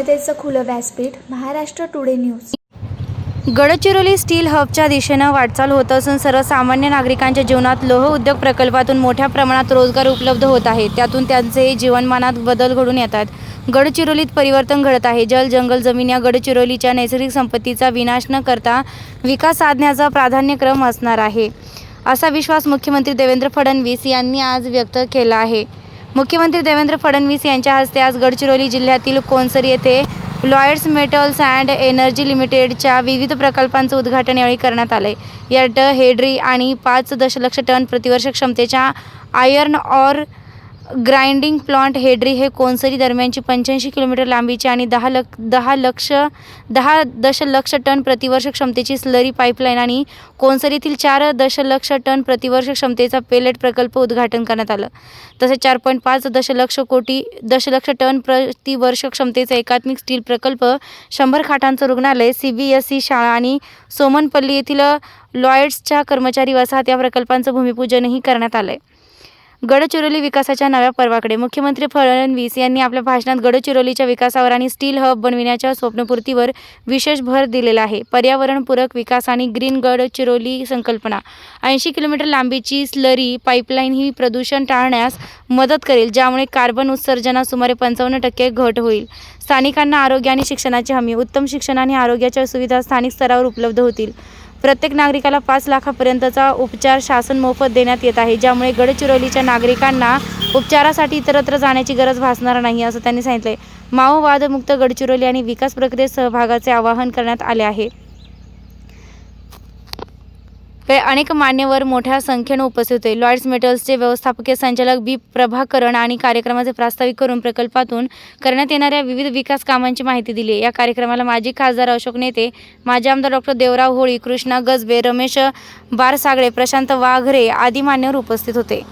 जनतेचं खुलं व्यासपीठ Maharashtra today news. Gadchiroli steel हबच्या दिशेनं वाटचाल होत असून सर्वसामान्य नागरिकांच्या जीवनात लोह उद्योग प्रकल्पातून मोठ्या प्रमाणात रोजगार उपलब्ध होत आहे. त्यातून त्यांचे जीवनमानात बदल घडून येतात. गडचिरोलीत परिवर्तन घडत आहे. जल जंगल जमीन या गडचिरोलीच्या नैसर्गिक संपत्तीचा विनाश न करता विकास साधण्याचा प्राधान्यक्रम असणार आहे. असा विश्वास मुख्यमंत्री देवेंद्र फडणवीस यांनी आज व्यक्त केला आहे. मुख्यमंत्री देवेंद्र फडणवीस यांच्या हस्ते आज गडचिरोली जिल्ह्यातील कोनसर येथे लॉयड्स मेटल्स अँड एनर्जी लिमिटेडच्या विविध प्रकल्पांचं उद्घाटन यावेळी करण्यात आलं. आहे ड हेड्री आणि पाच दशलक्ष टन प्रतिवर्ष क्षमतेच्या iron ore grinding plant Hedri हे कोनसरी दरम्यानची पंच्याऐंशी किलोमीटर लांबीचे आणि दहा लक दहा लक्ष दहा दशलक्ष टन प्रतिवर्ष क्षमतेची स्लरी पाईपलाईन आणि कोनसरीतील चार दशलक्ष टन प्रतिवर्ष क्षमतेचा पेलेट प्रकल्प उद्घाटन करण्यात आलं. तसेच चार पॉईंट पाच दशलक्ष कोटी दशलक्ष टन प्रतिवर्ष क्षमतेचा एकात्मिक स्टील प्रकल्प शंभर खाटांचं रुग्णालय सी बी एस ई शाळा आणि सोमनपल्ली येथील लॉयड्सच्या कर्मचारी वसाहत या प्रकल्पांचं भूमिपूजनही करण्यात आलं आहे गडचिरोली विकासाच्या नव्या पर्वाकडे मुख्यमंत्री फडणवीस यांनी आपल्या भाषणात गडचिरोलीच्या विकासावर आणि स्टील हब बनविण्याच्या स्वप्नपूर्तीवर विशेष भर दिलेला आहे. पर्यावरणपूरक विकास आणि ग्रीन गडचिरोली संकल्पना. ऐंशी किलोमीटर लांबीची स्लरी पाईपलाईन ही प्रदूषण टाळण्यास मदत करेल ज्यामुळे कार्बन उत्सर्जनात सुमारे पंचावन्न टक्के घट होईल. स्थानिकांना आरोग्य आणि शिक्षणाची हमी उत्तम शिक्षण आणि आरोग्याच्या सुविधा स्थानिक स्तरावर उपलब्ध होतील. प्रत्येक नागरिकाला पाच लाखापर्यंतचा उपचार शासन मोफत देण्यात येत आहे ज्यामुळे गडचिरोलीच्या नागरिकांना उपचारासाठी इतरत्र जाण्याची गरज भासणार नाही असं त्यांनी सांगितले माओवादमुक्त गडचिरोली आणि विकास प्रक्रियेत सहभागाचे आवाहन करण्यात आले आहे. ते अनेक मान्यवर मोठ्या संख्येनं उपस्थित होते. लॉर्ड्स मेटल्सचे व्यवस्थापकीय संचालक बी. प्रभाकरण आणि कार्यक्रमाचे प्रास्ताविक करून प्रकल्पातून करण्यात येणाऱ्या विविध विकास कामांची माहिती दिली. या कार्यक्रमाला माजी खासदार अशोक नेते माजी आमदार डॉक्टर देवराव होळी कृष्णा गजबे रमेश बारसागळे प्रशांत वाघरे आदी मान्यवर उपस्थित होते.